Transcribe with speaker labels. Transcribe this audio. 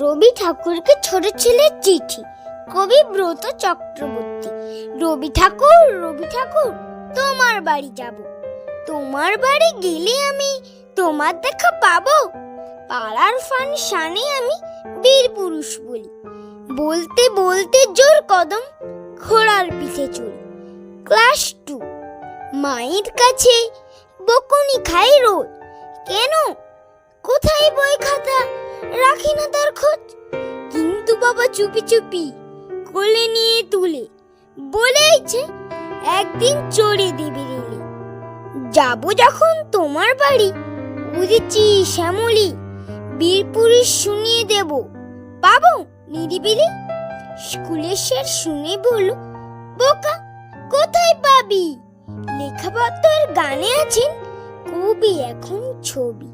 Speaker 1: রবি ঠাকুরকে ছোট ছেলের চিঠি, কবি ব্রত চক্রবর্তী। রবি ঠাকুর রবি ঠাকুর, তোমার বাড়ি যাব। তোমার বাড়ি গেলে আমি তোমার দেখা পাবো। পাড়ার ফান শানে আমি বীর পুরুষ বলি। বলতে বলতে জোর কদম ঘোড়ার পিঠে চড়ি। ক্লাস টু, মায়ের কাছে বকুনি খাই রোজ কেন? কোথায় বই খাতা রাখি না তার খোঁজ। কিন্তু বাবা চুপি চুপি কোলে নিয়ে তুলে বলেইছে একদিন চড়ে দেবে রেলে যাব যখন তোমার বাড়ি। বুঝেছি শ্যামলি, বীর পুরুষ শুনিয়ে দেব। পাবো নিরিবিলি? স্কুলের স্যার শুনে বলল, বোকা, কোথায় পাবি? লেখাপত্র আর গানে আছেন কবি এখন ছবি।